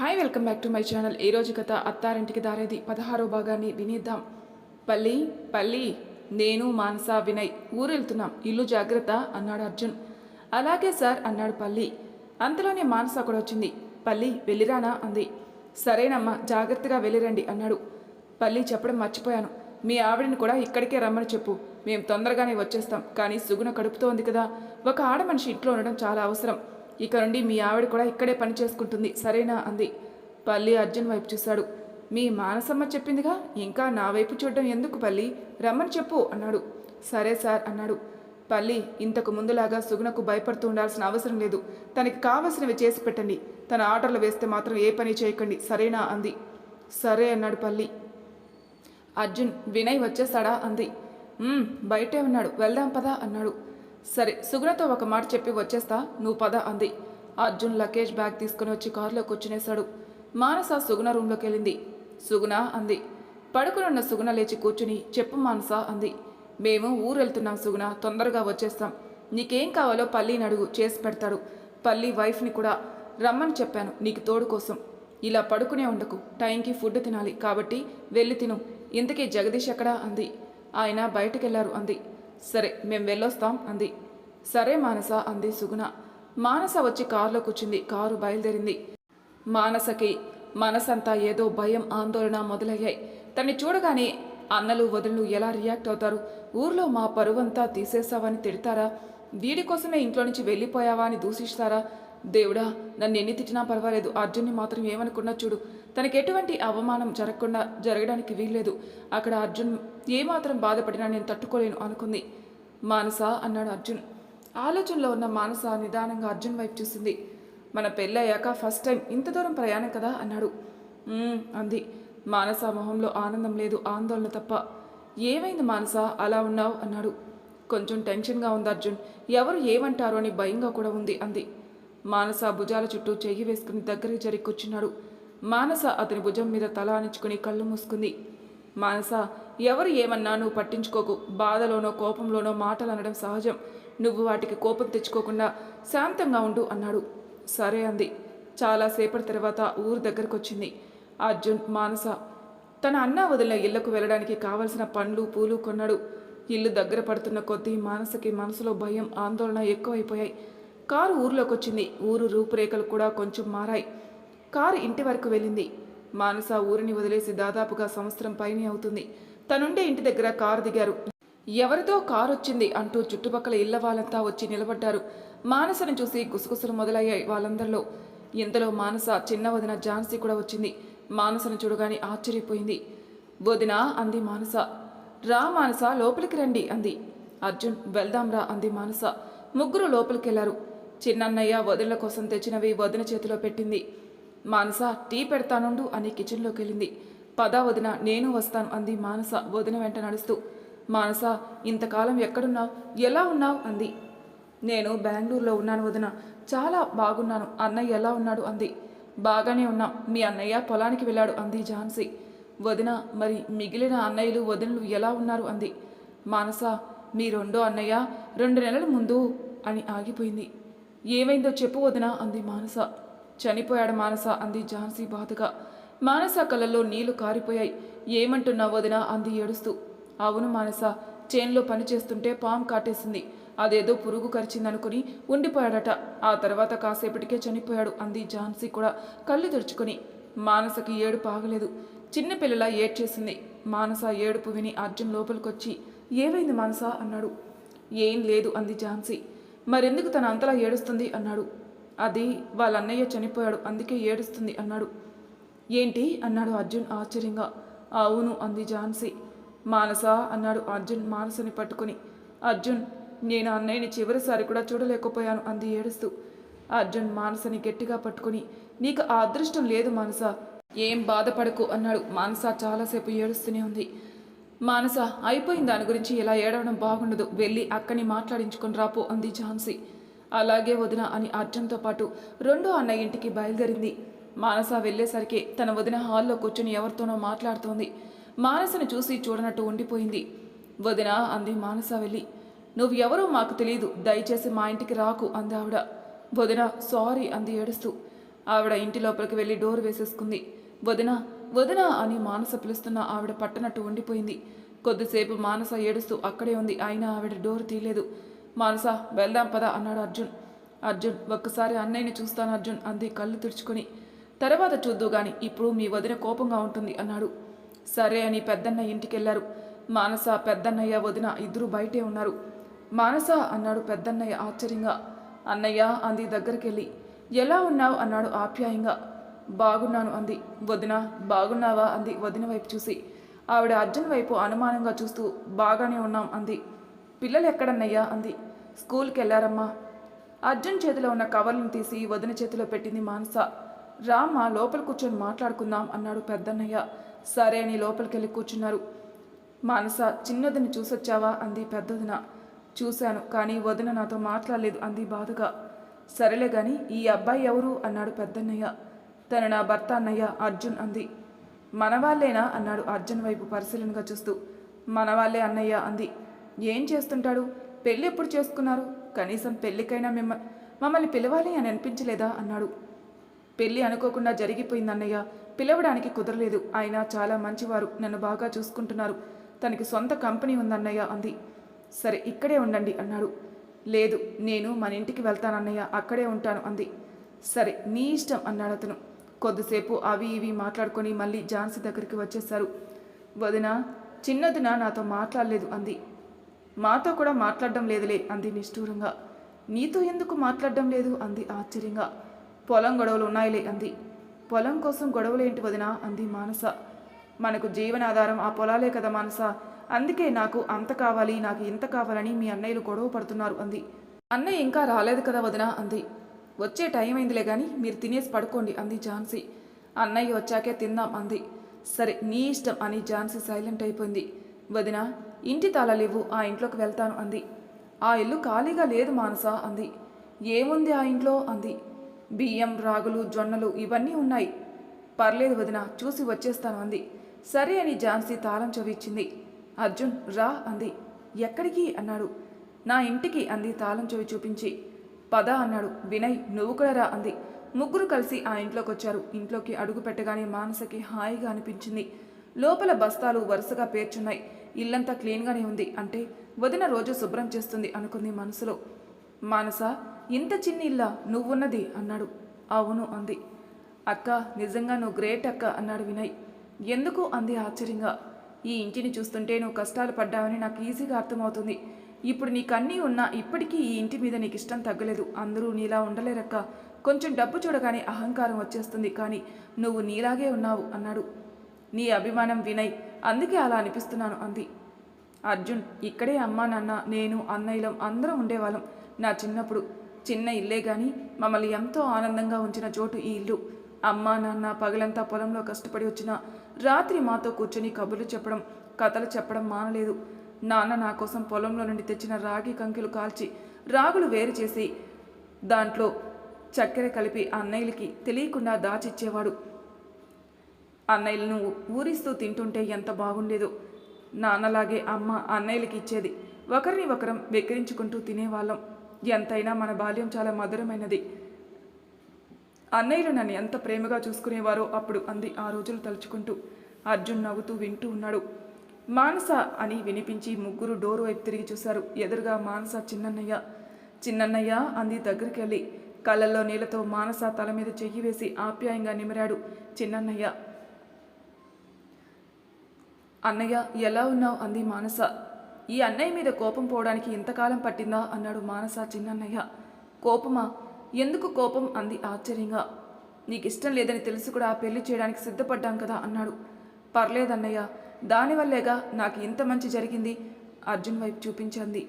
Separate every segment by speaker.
Speaker 1: Hi welcome back to my channel ఈ రోజు కథ అత్తారింటికి దారేది. పదహారో భాగాన్ని వినేద్దాం. పల్లి పల్లి నేను మానస వినయ్ ఊరు వెళ్తున్నాం ఇల్లు జాగ్రత్త అన్నాడు అర్జున్. అలాగే సార్ అన్నాడు పల్లి. అంతలోనే మానస కూడా వచ్చింది. పల్లి వెళ్ళిరానా? అంది. సరేనమ్మా జాగ్రత్తగా వెళ్ళిరండి అన్నాడు. పల్లి చెప్పడం మర్చిపోయాను. మీ ఆవిడని కూడా ఇక్కడికే రమ్మని చెప్పు. మేము తొందరగానే వచ్చేస్తాం. కానీ సుగుణ కడుపుతో ఉంది కదా. ఒక ఆడ మనిషి ఇంట్లో ఉండడం చాలా అవసరం. ఇక నుండి మీ ఆవిడ కూడా ఇక్కడే పని చేసుకుంటుంది. సరేనా? అంది. పల్లి అర్జున్ వైపు చూశాడు. మీ మానసమ్మ చెప్పిందిగా? ఇంకా నా వైపు చూడడం ఎందుకు పల్లి? రమ్మని చెప్పు అన్నాడు. సరే సార్ అన్నాడు. పల్లి ఇంతకు ముందులాగా సుగుణకు భయపడుతూ ఉండాల్సిన అవసరం లేదు. తనకి కావలసినవి చేసి పెట్టండి. తన ఆర్డర్లు వేస్తే మాత్రం ఏ పని చేయకండి. సరేనా? అంది. సరే అన్నాడు పల్లి. అర్జున్ వినయ్ వచ్చేసాడా అంది. బయటే ఉన్నాడు. వెళ్దాం పదా అన్నాడు. సరే సుగుణతో ఒక మాట చెప్పి వచ్చేస్తా నువ్వు పద అంది. అర్జున్ లగేజ్ బ్యాగ్ తీసుకుని వచ్చి కారులో కూర్చునేశాడు. మానస సుగుణ రూమ్లోకి వెళ్ళింది సుగుణ అంది పడుకునున్న సుగుణ లేచి కూర్చుని చెప్పు మానస అంది. మేము ఊరు వెళ్తున్నాం సుగుణ తొందరగా వచ్చేస్తాం. నీకేం కావాలో పల్లీని అడుగు చేసి పెడతాడు. పల్లి వైఫ్ని కూడా రమ్మని చెప్పాను నీకు తోడు కోసం. ఇలా పడుకునే ఉండకు టైంకి ఫుడ్ తినాలి కాబట్టి వెళ్ళి తిను. ఇంతకీ జగదీష్ ఎక్కడా? అంది. ఆయన బయటకెళ్ళారు అంది. సరే మేము వెళ్ళొస్తాం అంది. సరే మానస అంది సుగుణ. మానస వచ్చి కారులో కూర్చుంది. కారు బయలుదేరింది. మానసకి మనసంతా ఏదో భయం ఆందోళన మొదలయ్యాయి. తన్ని చూడగానే అన్నలు వదులు ఎలా రియాక్ట్ అవుతారు? ఊర్లో మా పరువంతా తీసేసావని తిడతారా? వీడి కోసమే ఇంట్లో నుంచి వెళ్ళిపోయావా అని దూషిస్తారా? దేవుడా నన్ను ఎన్ని తిట్టినా పర్వాలేదు. అర్జున్ని మాత్రం ఏమనుకున్నా చూడు. తనకి ఎటువంటి అవమానం జరగకుండా జరగడానికి వీల్లేదు. అక్కడ అర్జున్ ఏమాత్రం బాధపడినా నేను తట్టుకోలేను అనుకుంది. మానస అన్నాడు అర్జున్. ఆలోచనలో ఉన్న మానస నిదానంగా అర్జున్ వైపు చూసింది. మన పెళ్ళయ్యాక ఫస్ట్ టైం ఇంత దూరం ప్రయాణం కదా అన్నాడు. అంది. మానస మొహంలో ఆనందం లేదు ఆందోళన తప్ప. ఏమైంది మానస? అలా ఉన్నావు? అన్నాడు. కొంచెం టెన్షన్గా ఉంది అర్జున్. ఎవరు ఏమంటారు అని భయంగా కూడా ఉంది అంది. మానస భుజాల చుట్టూ చెయ్యి వేసుకుని దగ్గరికి జరిగి కూర్చున్నాడు. మానస అతని భుజం మీద తల అనించుకుని కళ్ళు మూసుకుంది. మానస ఎవరు ఏమన్నా నువ్వు పట్టించుకోకు. బాధలోనో కోపంలోనో మాటలు అనడం సహజం. నువ్వు వాటికి కోపం తెచ్చుకోకుండా శాంతంగా ఉండు అన్నాడు. సరే అంది. చాలాసేపటి తర్వాత ఊరు దగ్గరకు వచ్చింది అర్జున్ మానస తన అన్న వదిలిన ఇళ్ళకు వెళ్ళడానికి కావలసిన పండ్లు పూలు కొన్నాడు. ఇల్లు దగ్గర పడుతున్న కొద్దీ మానసకి మనసులో భయం ఆందోళన ఎక్కువైపోయాయి. కారు ఊర్లోకి వచ్చింది ఊరు రూపురేఖలు కూడా కొంచెం మారాయి. కారు ఇంటి వరకు వెళ్ళింది. మానస ఊరిని వదిలేసి దాదాపుగా సంవత్సరం పైనే అవుతుంది. తనుండే ఇంటి దగ్గర కారు దిగారు. ఎవరితో కారు వచ్చింది అంటూ చుట్టుపక్కల ఇళ్ళ వాళ్ళంతా వచ్చి నిలబడ్డారు. మానసను చూసి గుసగుసలు మొదలయ్యాయి వాళ్ళందరిలో. ఇంతలో మానస చిన్న వదిన ఝాన్సీ కూడా వచ్చింది. మానసను చూడగానే ఆశ్చర్యపోయింది. వదిన అంది మానస. రా మానస లోపలికి రండి అంది. అర్జున్ వెళ్దాంరా అంది మానస. ముగ్గురు లోపలికెళ్ళారు. చిన్నన్నయ్య వదినల కోసం తెచ్చినవి వదిన చేతిలో పెట్టింది. మానస టీ పెడతానుండు అని కిచెన్లోకి వెళ్ళింది పద వదిన నేను వస్తాను అంది మానస వదిన వెంట నడుస్తూ. మానస ఇంతకాలం ఎక్కడున్నావు? ఎలా ఉన్నావు? అంది. నేను బెంగళూరులో ఉన్నాను వదిన. చాలా బాగున్నాను. అన్నయ్య ఎలా ఉన్నాడు? అంది. బాగానే ఉన్నాం. మీ అన్నయ్య పొలానికి వెళ్ళాడు అంది ఝాన్సీ. వదిన మరి మిగిలిన అన్నయ్యలు వదినలు ఎలా ఉన్నారు? అంది. మానస మీ రెండో అన్నయ్య రెండు నెలల ముందు అని ఆగిపోయింది. ఏమైందో చెప్పు వదిన అంది మానస. చనిపోయాడు మానస అంది ఝాన్సీ బాధగా. మానస కళ్ళల్లో నీళ్ళు కారిపోయాయి. ఏమంటున్నావు వదిన అంది ఏడుస్తూ. అవును మానస చేన్లో పని చేస్తుంటే పాము కాటేసింది. అదేదో పురుగు కరిచిందనుకుని ఉండిపోయాడట. ఆ తర్వాత కాసేపటికే చనిపోయాడు అంది ఝాన్సీ కూడా కళ్ళు తెరుచుకొని. మానసకి ఏడు పాగలేదు చిన్నపిల్లల ఏడ్చేసింది. మానస ఏడుపు విని అర్జున్ లోపలికొచ్చి ఏమైంది మానస? అన్నాడు. ఏం లేదు అంది ఝాన్సీ. మరెందుకు తన అంతలా ఏడుస్తుంది? అన్నాడు. అది వాళ్ళ అన్నయ్య చనిపోయాడు అందుకే ఏడుస్తుంది అన్నాడు. ఏంటి? అన్నాడు అర్జున్ ఆశ్చర్యంగా. అవును అంది ఝాన్సీ. మానస అన్నాడు అర్జున్ మానసని పట్టుకుని. అర్జున్ నేను అన్నయ్యని చివరిసారి కూడా చూడలేకపోయాను అంది ఏడుస్తూ. అర్జున్ మానసని గట్టిగా పట్టుకుని నీకు ఆ అదృష్టం లేదు మానస. ఏం బాధపడకు అన్నాడు. మానస చాలాసేపు ఏడుస్తూనే ఉంది. మానస అయిపోయింది దాని గురించి ఇలా ఏడవడం బాగుండదు. వెళ్ళి అక్కని మాట్లాడించుకొని రాపో అంది ఝాన్సీ. అలాగే వదిన అని అర్జున్తో పాటు రెండో అన్న ఇంటికి బయలుదేరింది. మానస వెళ్ళేసరికి తన వదిన హాల్లో కూర్చుని ఎవరితోనో మాట్లాడుతోంది. మానసను చూసి చూడనట్టు ఉండిపోయింది. వదిన అంది మానస వెళ్ళి నువ్వు ఎవరో మాకు తెలియదు దయచేసి మా ఇంటికి రాకు అంది ఆవిడ. వదిన సారీ అంది ఏడుస్తూ. ఆవిడ ఇంటి లోపలికి వెళ్ళి డోర్ వేసేసుకుంది. వదిన వదిన అని మానస పిలుస్తున్న ఆవిడ పట్టనట్టు ఉండిపోయింది. కొద్దిసేపు మానస ఏడుస్తూ అక్కడే ఉంది. అయినా ఆవిడ డోర్ తీయలేదు. మానస వెళ్దాం పద అన్నాడు అర్జున్. అర్జున్ ఒక్కసారి అన్నయ్యని చూస్తాను అర్జున్ అంది కళ్ళు తుడుచుకొని. తర్వాత చూద్దు గాని ఇప్పుడు మీ వదిన కోపంగా ఉంటుంది అన్నాడు. సరే అని పెద్దన్న ఇంటికెళ్ళారు. మానస పెద్దన్నయ్య వదిన ఇద్దరూ బయటే ఉన్నారు. మానస అన్నాడు పెద్దన్నయ్య ఆశ్చర్యంగా. అన్నయ్య అంది దగ్గరికెళ్ళి. ఎలా ఉన్నావు? అన్నాడు ఆప్యాయంగా. బాగున్నాను అంది. వదిన బాగున్నావా అంది వదిన వైపు చూసి. ఆవిడ అర్జున్ వైపు అనుమానంగా చూస్తూ బాగానే ఉన్నాం అంది. పిల్లలు ఎక్కడన్నయ్యా అంది. స్కూల్కి వెళ్ళారమ్మా అర్జున్ చేతిలో ఉన్న కవర్లను తీసి వదిన చేతిలో పెట్టింది మానస. రామ్మ లోపల కూర్చొని మాట్లాడుకుందాం అన్నాడు పెద్దన్నయ్య. సరే అని లోపలికెళ్ళి కూర్చున్నారు. మానస చిన్నదిని చూసొచ్చావా అంది పెద్దదిన. చూశాను కానీ వదిన నాతో మాట్లాడలేదు అంది బాధగా. సరేలే గాని ఈ అబ్బాయి ఎవరు? అన్నాడు పెద్దన్నయ్య. తను నా భర్త అన్నయ్య అర్జున్ అంది. మనవాళ్ళేనా? అన్నాడు అర్జున్ వైపు పరిశీలనగా చూస్తూ. మనవాళ్ళే అన్నయ్య అంది. ఏం చేస్తుంటాడు? పెళ్ళి ఎప్పుడు చేసుకున్నారు? కనీసం పెళ్ళికైనా మిమ్మ మమ్మల్ని పిలవాలి అని అనిపించలేదా? అన్నాడు. పెళ్ళి అనుకోకుండా జరిగిపోయింది అన్నయ్య. పిలవడానికి కుదరలేదు. ఆయన చాలా మంచివారు. నన్ను బాగా చూసుకుంటున్నారు. తనకి సొంత కంపెనీ ఉందన్నయ్య అంది. సరే ఇక్కడే ఉండండి అన్నాడు. లేదు నేను మన ఇంటికి వెళ్తానన్నయ్య. అక్కడే ఉంటాను అంది. సరే నీ ఇష్టం అన్నాడు అతను. కొద్దిసేపు అవి ఇవి మాట్లాడుకొని మళ్ళీ ఝాన్సీ దగ్గరికి వచ్చేశారు. వదిన చిన్నదిన నాతో మాట్లాడలేదు అంది. మాతో కూడా మాట్లాడడం లేదులే అంది నిష్ఠూరంగా. నీతో ఎందుకు మాట్లాడడం లేదు అంది ఆశ్చర్యంగా. పొలం గొడవలు ఉన్నాయిలే అంది. పొలం కోసం గొడవలేంటి వదిన అంది మానస. మనకు జీవనాధారం ఆ పొలాలే కదా మానస. అందుకే నాకు అంత కావాలి నాకు ఇంత కావాలని మీ అన్నయ్యలు గొడవ పడుతున్నారు అంది. అన్నయ్య ఇంకా రాలేదు కదా వదిన అంది. వచ్చే టైం అయిందిలే కానీ మీరు తినేసి పడుకోండి అంది ఝాన్సీ. అన్నయ్య వచ్చాకే తిందాం అంది. సరే నీ ఇష్టం అని ఝాన్సీ సైలెంట్ అయిపోయింది. వదిన ఇంటి తాళాలివ్వు ఆ ఇంట్లోకి వెళ్తాను అంది. ఆ ఇల్లు ఖాళీగా లేదు మానస అంది. ఏముంది ఆ ఇంట్లో అంది. బియ్యం రాగులు జొన్నలు ఇవన్నీ ఉన్నాయి. పర్లేదు వదిన చూసి వచ్చేస్తాను అంది. సరే అని ఝాన్సీ తాళం చవిచ్చింది. అర్జున్ రా అంది. ఎక్కడికి? అన్నాడు. నా ఇంటికి అంది తాళం చెవి చూపించి. పద అన్నాడు. వినయ్ నువ్వు కూడా రా అంది. ముగ్గురు కలిసి ఆ ఇంట్లోకి వచ్చారు ఇంట్లోకి అడుగు పెట్టగానే మానసకి హాయిగా అనిపించింది. లోపల బస్తాలు వరుసగా పేర్చున్నాయి. ఇల్లంతా క్లీన్గానే ఉంది. అంటే వదిన రోజు శుభ్రం చేస్తుంది అనుకుంది మనసులో. మానస ఇంత చిన్న ఇల్లా? నువ్వున్నది? అన్నాడు. అవును అంది. అక్క నిజంగా నువ్వు గ్రేట్ అక్క అన్నాడు వినయ్. ఎందుకు? అంది ఆశ్చర్యంగా. ఈ ఇంటిని చూస్తుంటే నువ్వు కష్టాలు పడ్డావని నాకు ఈజీగా అర్థమవుతుంది. ఇప్పుడు నీకు అన్నీ ఉన్నా ఇప్పటికీ ఈ ఇంటి మీద నీకు ఇష్టం తగ్గలేదు. అందరూ నీలా ఉండలేరక్క. కొంచెం డబ్బు చూడగానే అహంకారం వచ్చేస్తుంది. కానీ నువ్వు నీలాగే ఉన్నావు అన్నాడు. నీ అభిమానం వినయ్. అందుకే అలా అనిపిస్తున్నాను అంది. అర్జున్ ఇక్కడే అమ్మా నాన్న నేను అన్నయ్యలం అందరం ఉండేవాళ్ళం నా చిన్నప్పుడు. చిన్న ఇల్లే కానీ మమ్మల్ని ఎంతో ఆనందంగా ఉంచిన చోటు ఈ ఇల్లు. అమ్మా నాన్న పగలంతా పొలంలో కష్టపడి వచ్చిన రాత్రి మాతో కూర్చొని కబుర్లు చెప్పడం కథలు చెప్పడం మానలేదు. నాన్న నా కోసం పొలంలో నుండి తెచ్చిన రాగి కంకెలు కాల్చి రాగులు వేరు చేసి దాంట్లో చక్కెర కలిపి అన్నయ్యలకి తెలియకుండా దాచిచ్చేవాడు. అన్నయ్యలను ఊరిస్తూ తింటుంటే ఎంత బాగుండేదో నాన్నలాగే అమ్మ అన్నయ్యలకి ఇచ్చేది. ఒకరిని ఒకరం వెక్కిరించుకుంటూ తినేవాళ్ళం. ఎంతైనా మన బాల్యం చాలా మధురమైనది. అన్నయ్యలు నన్ను ఎంత ప్రేమగా చూసుకునేవారో అప్పుడు అంది ఆ రోజులు తలుచుకుంటూ. అర్జున్ నవ్వుతూ వింటూ ఉన్నాడు. మానస అని వినిపించి ముగ్గురు డోర్ వైపు తిరిగి చూశారు. ఎదురుగా మానస చిన్నన్నయ్య. చిన్నన్నయ్య అంది దగ్గరికి వెళ్ళి కళ్ళల్లో నీళ్ళతో మానస తల మీద చెయ్యి వేసి ఆప్యాయంగా నిమిరాడు. చిన్నన్నయ్య. అన్నయ్య ఎలా ఉన్నావు? అంది మానస. ఈ అన్నయ్య మీద కోపం పోవడానికి ఇంతకాలం పట్టిందా? అన్నాడు మానస చిన్నన్నయ్య. కోపమా? ఎందుకు కోపం? అంది ఆశ్చర్యంగా. నీకు ఇష్టం లేదని తెలిసి కూడా ఆ పెళ్ళి చేయడానికి సిద్ధపడ్డాం కదా అన్నాడు. పర్లేదన్నయ్య. దానివల్లేగా నాకు ఇంత మంచి జరిగింది. అర్జున్ వైపు చూపించింది.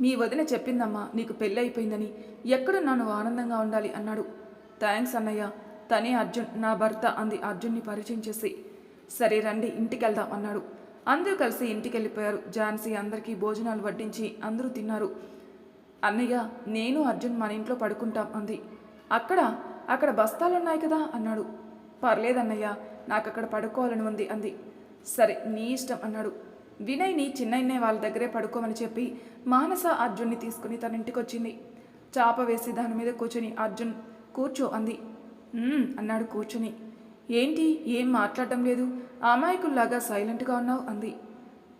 Speaker 1: మీ వదిన చెప్పిందమ్మా నీకు పెళ్ళి అయిపోయిందని ఎక్కడున్నా నువ్వు ఆనందంగా ఉండాలి అన్నాడు. థ్యాంక్స్ అన్నయ్య తనే అర్జున్ నా భర్త అంది అర్జున్ని పరిచయం చేసి. సరే రండి ఇంటికెళ్దాం అన్నాడు. అందరూ కలిసి ఇంటికి వెళ్ళిపోయారు ఝాన్సీ అందరికీ భోజనాలు వడ్డించి అందరూ తిన్నారు. అన్నయ్య నేను అర్జున్ మన ఇంట్లో పడుకుంటాం అంది. అక్కడ అక్కడ బస్తాలున్నాయి కదా అన్నాడు. పర్లేదన్నయ్య నాకు అక్కడ పడుకోవాలని ఉంది అంది. సరే నీ ఇష్టం అన్నాడు. వినయ్ని చిన్నయ్యనే వాళ్ళ దగ్గరే పడుకోమని చెప్పి మానస అర్జున్ని తీసుకుని తన ఇంటికి వచ్చింది చాప వేసి దాని మీద కూర్చొని అర్జున్ కూర్చో అంది. అన్నాడు కూర్చొని. ఏంటి? ఏం మాట్లాడటం లేదు? అమాయకుల్లాగా సైలెంట్గా ఉన్నావు అంది.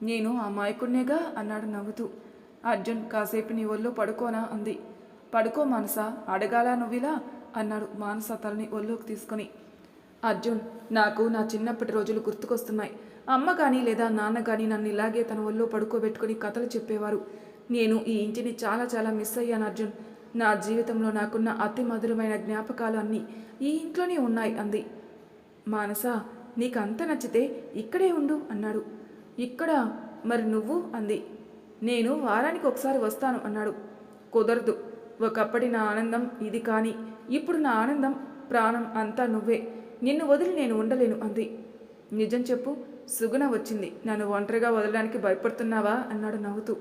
Speaker 1: నేను అమాయకుడినేగా అన్నాడు నవ్వుతూ. అర్జున్ కాసేపు నీ ఒళ్ళు పడుకోనా? అంది. పడుకో మానస అడగాలా నువ్విలా? అన్నాడు మానస తలని ఒళ్ళోకి తీసుకొని. అర్జున్ నాకు నా చిన్నప్పటి రోజులు గుర్తుకొస్తున్నాయి. అమ్మ కానీ లేదా నాన్న కానీ నన్ను ఇలాగే తన ఒళ్ళో పడుకోబెట్టుకుని కథలు చెప్పేవారు. నేను ఈ ఇంటిని చాలా చాలా మిస్ అయ్యాను అర్జున్. నా జీవితంలో నాకున్న అతి మధురమైన జ్ఞాపకాలు అన్నీ ఈ ఇంట్లోనే ఉన్నాయి అంది. మానస నీకు అంత నచ్చితే ఇక్కడే ఉండు అన్నాడు. ఇక్కడ? మరి నువ్వు? అంది. నేను వారానికి ఒకసారి వస్తాను అన్నాడు. కుదరదు. ఒకప్పటి నా ఆనందం ఇది కానీ ఇప్పుడు నా ఆనందం ప్రాణం అంతా నువ్వే. నిన్ను వదిలి నేను ఉండలేను అంది. నిజం చెప్పు సుగుణ వచ్చింది. నన్ను ఒంటరిగా వదలడానికి భయపడుతున్నావా? అన్నాడు నవ్వుతూ.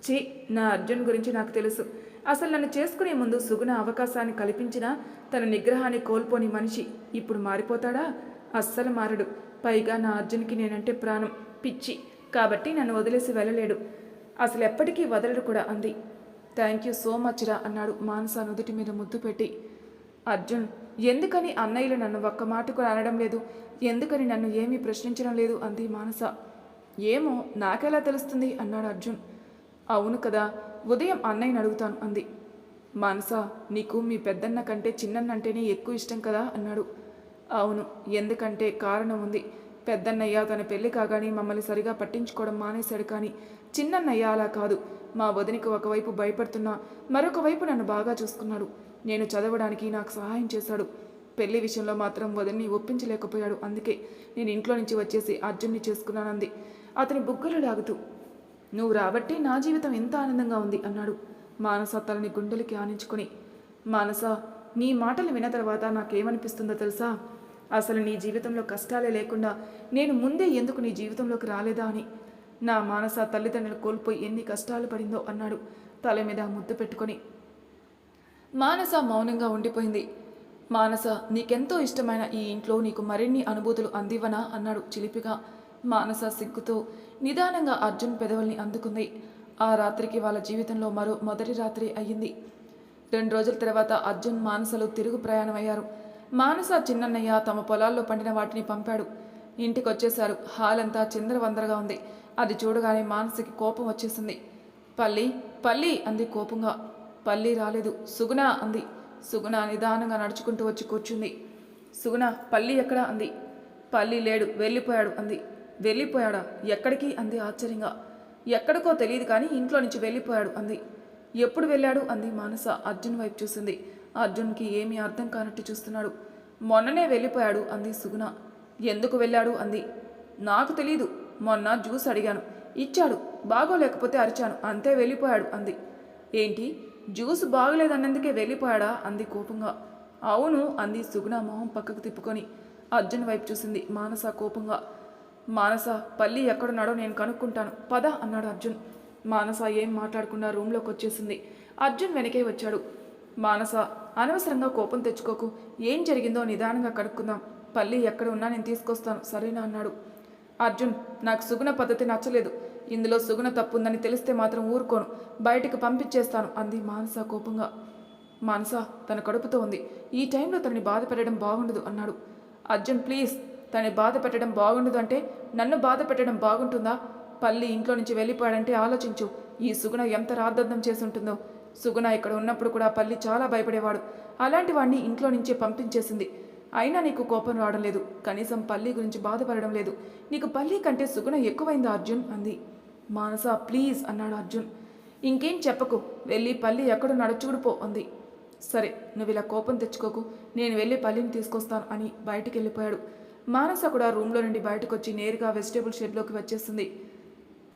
Speaker 1: ఛీ నా అర్జున్ గురించి నాకు తెలుసు. అసలు నన్ను చేసుకునే ముందు సుగుణ అవకాశాన్ని కల్పించినా తన నిగ్రహాన్ని కోల్పోని మనిషి ఇప్పుడు మారిపోతాడా? అస్సలు మారడు. పైగా నా అర్జున్కి నేనంటే ప్రాణం. పిచ్చి. కాబట్టి నన్ను వదిలేసి వెళ్ళలేడు. అసలు ఎప్పటికీ వదలడు కూడా అంది. థ్యాంక్ యూ సో మచ్ రా అన్నాడు మానస నుదుటి మీద ముద్దు పెట్టి. అర్జున్ ఎందుకని అన్నయ్యలు నన్ను ఒక్క మాట కూడా అనడం లేదు? ఎందుకని నన్ను ఏమీ ప్రశ్నించడం లేదు? అంది మానస. ఏమో నాకెలా తెలుస్తుంది? అన్నాడు అర్జున్. అవును కదా ఉదయం అన్నయ్యని అడుగుతాను అంది. మానస నీకు మీ పెద్దన్న కంటే చిన్నన్నంటేనే ఎక్కువ ఇష్టం కదా? అన్నాడు. అవును ఎందుకంటే కారణం ఉంది. పెద్దన్నయ్య తన పెళ్ళి కాగానే మమ్మల్ని సరిగా పట్టించుకోవడం మానేశాడు కానీ చిన్నన్నయ్య అలా కాదు. మా వదినికి ఒకవైపు భయపడుతున్నా మరొక వైపు నన్ను బాగా చూసుకున్నాడు. నేను చదవడానికి నాకు సహాయం చేశాడు. పెళ్ళి విషయంలో మాత్రం వదిన్ని ఒప్పించలేకపోయాడు. అందుకే నేను ఇంట్లో నుంచి వచ్చేసి అర్జున్ని చేసుకున్నానంది. అతని బుగ్గలు లాగుతూ నువ్వు రాబట్టి నా జీవితం ఎంత ఆనందంగా ఉంది అన్నాడు మానస తలని గుండెలకి ఆనించుకుని. మానస నీ మాటలు విన్న తర్వాత నాకేమనిపిస్తుందో తెలుసా? అసలు నీ జీవితంలో కష్టాలే లేకుండా నేను ముందే ఎందుకు నీ జీవితంలోకి రాలేదా అని. నా మానస తల్లిదండ్రులు కోల్పోయి ఎన్ని కష్టాలు పడిందో అన్నాడు తల మీద ముద్దు పెట్టుకొని. మానస మౌనంగా ఉండిపోయింది. మానస నీకెంతో ఇష్టమైన ఈ ఇంట్లో నీకు మరిన్ని అనుభూతులు అందివనా అన్నాడు చిలిపిగా. మానస సిగ్గుతో నిదానంగా అర్జున్ పెదవుల్ని అందుకుంది. ఆ రాత్రికి వాళ్ళ జీవితంలో మరో మొదటి రాత్రి అయ్యింది. రెండు రోజుల తర్వాత అర్జున్ మానసలు తిరుగు ప్రయాణమయ్యారు. మానస చిన్నన్నయ్య తమ పొలాల్లో పండిన వాటిని పంపాడు. ఇంటికి వచ్చేశారు హాల్ అంతా చిందరవందరగా ఉంది. అది చూడగానే మానసకి కోపం వచ్చేసింది. పల్లి పల్లి అంది కోపంగా. పల్లి రాలేదు. సుగుణ అంది. సుగుణ నిదానంగా నడుచుకుంటూ వచ్చి కూర్చుంది. సుగుణ పల్లి ఎక్కడా? అంది. పల్లి లేడు. వెళ్ళిపోయాడు అంది. వెళ్ళిపోయాడా? ఎక్కడికి? అంది ఆశ్చర్యంగా. ఎక్కడికో తెలియదు కానీ ఇంట్లో నుంచి వెళ్ళిపోయాడు అంది. ఎప్పుడు వెళ్ళాడు? అంది మానస అర్జున్ వైపు చూసింది. అర్జున్కి ఏమీ అర్థం కానట్టు చూస్తున్నాడు. మొన్ననే వెళ్ళిపోయాడు అంది సుగుణ. ఎందుకు వెళ్ళాడు? అంది. నాకు తెలీదు. మొన్న జ్యూస్ అడిగాను. ఇచ్చాడు. బాగోలేకపోతే అరిచాను. అంతే వెళ్ళిపోయాడు అంది. ఏంటి? జ్యూస్ బాగలేదన్నందుకే వెళ్ళిపోయాడా? అంది కోపంగా. అవును అంది సుగుణ మొహం పక్కకు తిప్పుకొని. అర్జున్ వైపు చూసింది మానస కోపంగా. మానస పల్లి ఎక్కడున్నాడో నేను కనుక్కుంటాను. పద అన్నాడు అర్జున్. మానస ఏం మాట్లాడకుండా రూమ్లోకి వచ్చేసింది అర్జున్ వెనకే వచ్చాడు. మానస అనవసరంగా కోపం తెచ్చుకోకు. ఏం జరిగిందో నిదానంగా కనుక్కుందాం. పల్లి ఎక్కడ ఉన్నా నేను తీసుకొస్తాను సరేనా అన్నాడు. అర్జున్ నాకు సుగుణ పద్ధతి నచ్చలేదు. ఇందులో సుగుణ తప్పుందని తెలిస్తే మాత్రం ఊరుకోను. బయటికి పంపించేస్తాను అంది మానస కోపంగా. మానస తన కడుపుతో ఉంది. ఈ టైంలో తనని బాధ పెట్టడం బాగుండదు అన్నాడు. అర్జున్ ప్లీజ్ తనని బాధ పెట్టడం బాగుండదు అంటే నన్ను బాధ పెట్టడం బాగుంటుందా? పల్లి ఇంట్లో నుంచి వెళ్ళిపోయాడంటే ఆలోచించు. ఈ సుగుణ ఎంత రాద్దద్దం చేసి ఉంటుందో సుగుణ ఇక్కడ ఉన్నప్పుడు కూడా పల్లి చాలా భయపడేవాడు. అలాంటి వాడిని ఇంట్లో నుంచే పంపించేసింది. అయినా నీకు కోపం రావడం లేదు. కనీసం పల్లి గురించి బాధపడడం లేదు. నీకు పల్లి కంటే సుగుణ ఎక్కువైంది అర్జున్ అంది. మానస ప్లీజ్ అన్నాడు అర్జున్. ఇంకేం చెప్పకు. వెళ్ళి పల్లి ఎక్కడున్నాడో నడుచుకుడిపో అంది. సరే నువ్వు ఇలా కోపం తెచ్చుకోకు. నేను వెళ్ళి పల్లిని తీసుకొస్తాను అని బయటికి వెళ్ళిపోయాడు మానస కూడా రూమ్లో నుండి బయటకు వచ్చి నేరుగా వెజిటేబుల్ షెడ్లోకి వచ్చేసింది.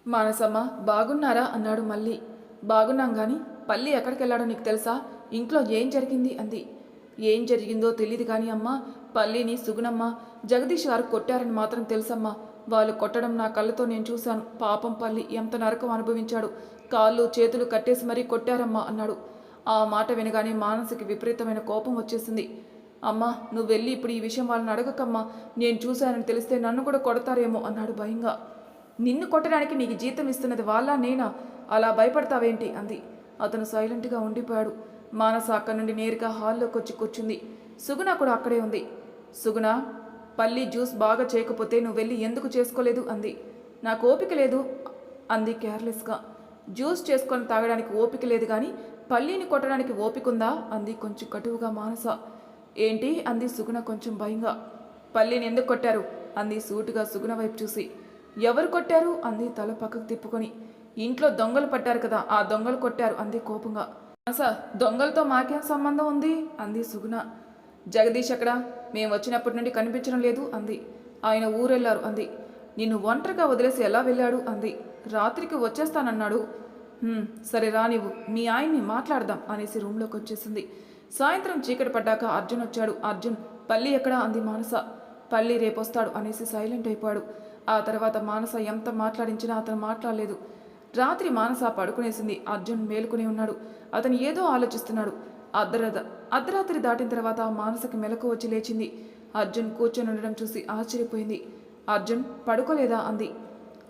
Speaker 1: మానసమ్మ బాగున్నారా? అన్నాడు మళ్ళీ. బాగున్నాం కానీ పల్లి ఎక్కడికి వెళ్ళాడో నీకు తెలుసా? ఇంట్లో ఏం జరిగింది? అంది. ఏం జరిగిందో తెలియదు కానీ అమ్మా పల్లిని సుగుణమ్మ జగదీష్ గారు కొట్టారని మాత్రం తెలుసమ్మా. వాళ్ళు కొట్టడం నా కళ్ళతో నేను చూశాను. పాపం పల్లి ఎంత నరకం అనుభవించాడు. కాళ్ళు చేతులు కట్టేసి మరీ కొట్టారమ్మా అన్నాడు. ఆ మాట వినగానే మానసికి విపరీతమైన కోపం వచ్చేసింది. అమ్మా నువ్వు వెళ్ళి ఇప్పుడు ఈ విషయం వాళ్ళని అడగకమ్మా. నేను చూశానని తెలిస్తే నన్ను కూడా కొడతారేమో అన్నాడు భయంగా. నిన్ను కొట్టడానికి నీకు జీతం ఇస్తున్నది వాళ్ళ నేనా? అలా భయపడతావేంటి? అంది. అతను సైలెంట్గా ఉండిపోయాడు. మానస అక్కడి నుండి నేరుగా హాల్లోకి వచ్చి కూర్చుంది. సుగుణ కూడా అక్కడే ఉంది. సుగుణ పల్లి జ్యూస్ బాగా చేయకపోతే నువ్వు వెళ్ళి ఎందుకు చేసుకోలేదు? అంది. నాకు ఓపిక లేదు అంది కేర్లెస్గా. జ్యూస్ చేసుకొని తాగడానికి ఓపిక లేదు కానీ పల్లీని కొట్టడానికి ఓపిక ఉందా అంది కొంచెం కటువుగా మానస. ఏంటి? అంది సుగుణ కొంచెం భయంగా. పల్లీని ఎందుకు కొట్టారు? అంది సూటుగా సుగుణ వైపు చూసి. ఎవరు కొట్టారు? అంది తల పక్కకు తిప్పుకొని. ఇంట్లో దొంగలు పట్టారు కదా ఆ దొంగలు కొట్టారు అంది కోపంగా. సార్ దొంగలతో మాకేం సంబంధం ఉంది? అంది సుగుణ. జగదీష్ అక్కడ మేము వచ్చినప్పటి నుండి కనిపించడం లేదు అంది. ఆయన ఊరెళ్ళారు అంది. నిన్ను ఒంటరిగా వదిలేసి ఎలా వెళ్ళాడు అంది. రాత్రికి వచ్చేస్తానన్నాడు. సరే రానివ్వు మీ ఆయన్ని మాట్లాడదాం అనేసి రూమ్లోకి వచ్చేసింది. సాయంత్రం చీకటి పడ్డాక అర్జున్ వచ్చాడు. అర్జున్ పల్లి ఎక్కడా? అంది మానస. పల్లి రేపొస్తాడు అనేసి సైలెంట్ అయిపోయాడు. ఆ తర్వాత మానస ఎంత మాట్లాడించినా అతను మాట్లాడలేదు. రాత్రి మానస పడుకునేసింది. అర్జున్ మేలుకుని ఉన్నాడు. అతను ఏదో ఆలోచిస్తున్నాడు. అర్ధరాత్రి అర్ధరాత్రి దాటిన తర్వాత మానసకి మెలకు వచ్చి లేచింది. అర్జున్ కూర్చొని ఉండడం చూసి ఆశ్చర్యపోయింది. అర్జున్ పడుకోలేదా? అంది.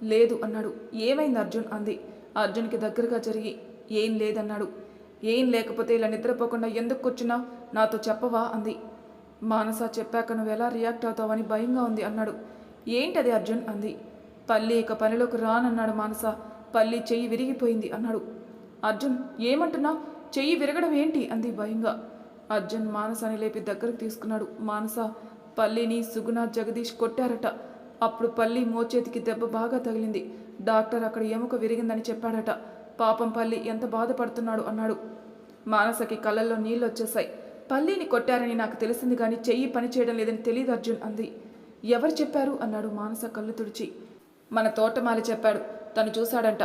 Speaker 1: లేదు అన్నాడు. ఏమైంది అర్జున్? అంది. అర్జున్కి దగ్గరగా జరిగి ఏం లేదన్నాడు. ఏం లేకపోతే ఇలా నిద్రపోకుండా ఎందుకు కూర్చున్నావు? నాతో చెప్పవా? అంది. మానస చెప్పాక నువ్వు ఎలా రియాక్ట్ అవుతావని భయంగా ఉంది అన్నాడు. ఏంటది అర్జున్? అంది. తల్లి ఇక పనిలోకి రానన్నాడు మానస. పల్లి చెయ్యి విరిగిపోయింది అన్నాడు. అర్జున్ ఏమంటున్నా? చెయ్యి విరగడం ఏంటి? అంది భయంగా. అర్జున్ మానసాని లేపి దగ్గరకు తీసుకున్నాడు. మానస పల్లిని సుగుణ జగదీష్ కొట్టారట. అప్పుడు పల్లి మోచేతికి దెబ్బ బాగా తగిలింది. డాక్టర్ అక్కడ ఎముక విరిగిందని చెప్పాడట. పాపం పల్లి ఎంత బాధపడుతున్నాడు అన్నాడు. మానసకి కళ్ళల్లో నీళ్ళు వచ్చేశాయి పల్లిని కొట్టారని నాకు తెలిసింది కానీ చెయ్యి పని చేయడం లేదని తెలియదు అర్జున్ అంది. ఎవరు చెప్పారు? అన్నాడు మానస కళ్ళు తుడిచి. మన తోటమాలి చెప్పాడు. తను చూశాడంట.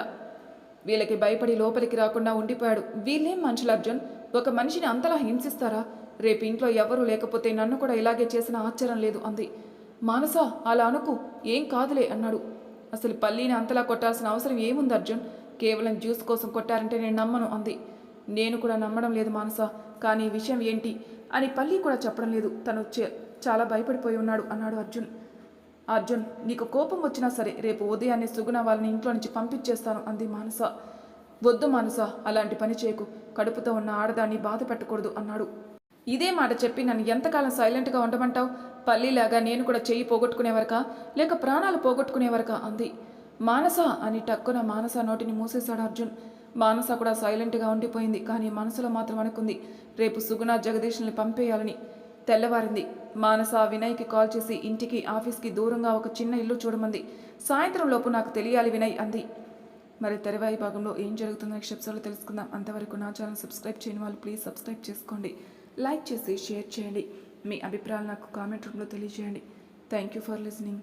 Speaker 1: వీళ్ళకి భయపడి లోపలికి రాకుండా ఉండిపోయాడు. వీళ్ళేం మనుషులు అర్జున్? ఒక మనిషిని అంతలా హింసిస్తారా? రేపు ఇంట్లో ఎవరూ లేకపోతే నన్ను కూడా ఇలాగే చేసిన ఆశ్చర్యం లేదు అంది. మానస అలా అనుకు ఏం కాదులే అన్నాడు. అసలు పల్లీని అంతలా కొట్టాల్సిన అవసరం ఏముంది అర్జున్? కేవలం జ్యూస్ కోసం కొట్టారంటే నేను నమ్మను అంది. నేను కూడా నమ్మడం లేదు మానస కానీ విషయం ఏంటి? అని పల్లి కూడా చెప్పడం లేదు. తను చే- చాలా భయపడిపోయి ఉన్నాడు అన్నాడు అర్జున్. అర్జున్ నీకు కోపం వచ్చినా సరే రేపు ఉదయాన్నే సుగుణ వాళ్ళని ఇంట్లో నుంచి పంపించేస్తాను అంది మానస. వద్దు మానస అలాంటి పని చేయకు. కడుపుతో ఉన్న ఆడదాన్ని బాధ పెట్టకూడదు అన్నాడు. ఇదే మాట చెప్పి నన్ను ఎంతకాలం సైలెంట్గా ఉండమంటావు? పల్లీలాగా నేను కూడా చెయ్యి పోగొట్టుకునేవరకా? లేక ప్రాణాలు పోగొట్టుకునేవరకా? అంది. మానస అని టక్కున మానస నోటిని మూసేశాడు అర్జున్. మానస కూడా సైలెంట్గా ఉండిపోయింది కానీ మనసులో మాత్రం అనుకుంది రేపు సుగుణ జగదీష్ని పంపేయాలని తెల్లవారింది. మానస వినయ్కి కాల్ చేసి ఇంటికి ఆఫీస్కి దూరంగా ఒక చిన్న ఇల్లు చూడమంది. సాయంత్రం లోపు నాకు తెలియాలి వినయ్ అంది. మరి తెరవాయి భాగంలో ఏం జరుగుతుందో నెక్స్ట్ ఎపిసోడ్లో తెలుసుకుందాం. అంతవరకు నా ఛానల్ సబ్స్క్రైబ్ చేయని వాళ్ళు ప్లీజ్ సబ్స్క్రైబ్ చేసుకోండి. లైక్ చేసి షేర్ చేయండి. మీ అభిప్రాయాలు నాకు కామెంట్ రూమ్లో తెలియజేయండి. Thank you for listening.